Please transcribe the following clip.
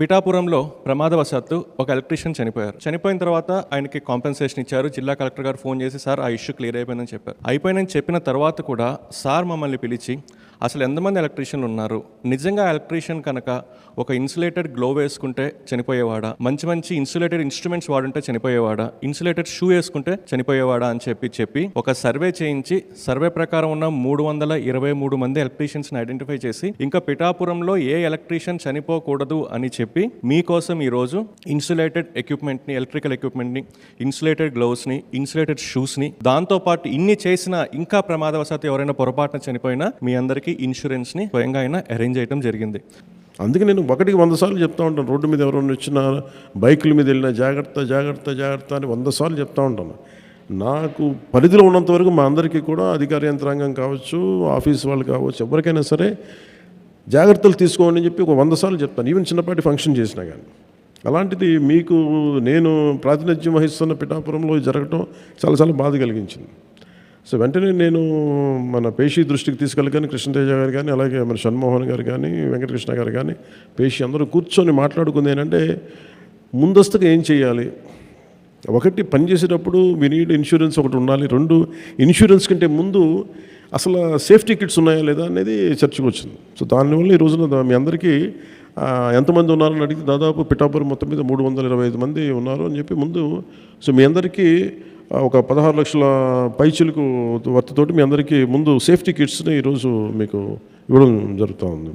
బిటాపురంలో ప్రమాదవశాత్తు ఒక ఎలక్ట్రీషియన్ చనిపోయారు. చనిపోయిన తర్వాత ఆయనకి కాంపెన్సేషన్ ఇచ్చారు. జిల్లా కలెక్టర్ గారు ఫోన్ చేసి సార్ ఆ ఇష్యూ క్లియర్ అయిపోయిందని చెప్పారు. అయిపోయిందని చెప్పిన తర్వాత కూడా సార్ మమ్మల్ని పిలిచి అసలు ఎంతమంది ఎలక్ట్రీషియన్లు ఉన్నారు? నిజంగా ఎలక్ట్రీషియన్ కనుక ఒక ఇన్సులేటెడ్ గ్లో వేసుకుంటే చనిపోయేవాడా? మంచి మంచి ఇన్సులేటెడ్ ఇన్స్ట్రుమెంట్స్ వాడుంటే చనిపోయేవాడా? ఇన్సులేటెడ్ షూ వేసుకుంటే చనిపోయేవాడా అని చెప్పి చెప్పి ఒక సర్వే చేయించి సర్వే ప్రకారం ఉన్న మూడు వందల ఇరవై మూడు మంది ఎలక్ట్రీషియన్స్ని ఐడెంటిఫై చేసి ఇంకా పిఠాపురంలో ఏ ఎలక్ట్రీషియన్ చనిపోకూడదు అని చెప్పి మీకోసం ఈరోజు ఇన్సులేటెడ్ ఎక్విప్మెంట్ని ఎలక్ట్రికల్ ఎక్విప్మెంట్ని ఇన్సులేటెడ్ గ్లౌస్ని ఇన్సులేటెడ్ షూస్ని దాంతోపాటు ఇన్ని చేసిన ఇంకా ప్రమాదవశాత్తు ఎవరైనా పొరపాటున చనిపోయినా మీ అందరికీ ఇన్సూరెన్స్ని స్వయంగా అయినా అరేంజ్ చేయడం జరిగింది. అందుకే నేను ఒకటికి వంద సార్లు చెప్తా ఉంటాను రోడ్డు మీద ఎవరైనా వచ్చినా బైకుల మీద వెళ్ళినా జాగ్రత్త జాగ్రత్త జాగ్రత్త అని వంద సార్లు చెప్తా ఉంటాను. నాకు పరిధిలో ఉన్నంత వరకు మా అందరికీ కూడా అధికార యంత్రాంగం కావచ్చు ఆఫీస్ వాళ్ళు కావచ్చు ఎవరికైనా సరే జాగ్రత్తలు తీసుకోండి అని చెప్పి ఒక వంద సార్లు చెప్తాను. ఈవెన్ చిన్నపాటి ఫంక్షన్ చేసినా కానీ అలాంటిది మీకు నేను ప్రాతినిధ్యం వహిస్తున్న పిఠాపురంలో జరగటం చాలా చాలా బాధ కలిగించింది. సో వెంటనే నేను మన పేషి దృష్టికి తీసుకెళ్ళగానే కృష్ణతేజ గారు కానీ అలాగే మన షణ్మోహన్ గారు కానీ వెంకటకృష్ణ గారు కానీ పేషి అందరూ కూర్చొని మాట్లాడుకుంది ఏంటంటే ముందస్తుగా ఏం చేయాలి? ఒకటి పని చేసేటప్పుడు మీ నీడ్ ఇన్సూరెన్స్ ఒకటి ఉండాలి. రెండు ఇన్సూరెన్స్ కంటే ముందు అసలు సేఫ్టీ కిట్స్ ఉన్నాయా లేదా అనేది చర్చకు వచ్చింది. సో దానివల్ల ఈ రోజున మీ అందరికీ ఎంతమంది ఉన్నారని అడిగితే దాదాపు పిఠాపురం మొత్తం మీద మూడు వందల ఇరవై ఐదు మంది ఉన్నారు అని చెప్పి ముందు సో మీ అందరికీ ఒక పదహారు లక్షల పైచులకు వర్తతోటి మీ అందరికీ ముందు సేఫ్టీ కిట్స్ని ఈరోజు మీకు ఇవ్వడం జరుగుతూ ఉంది.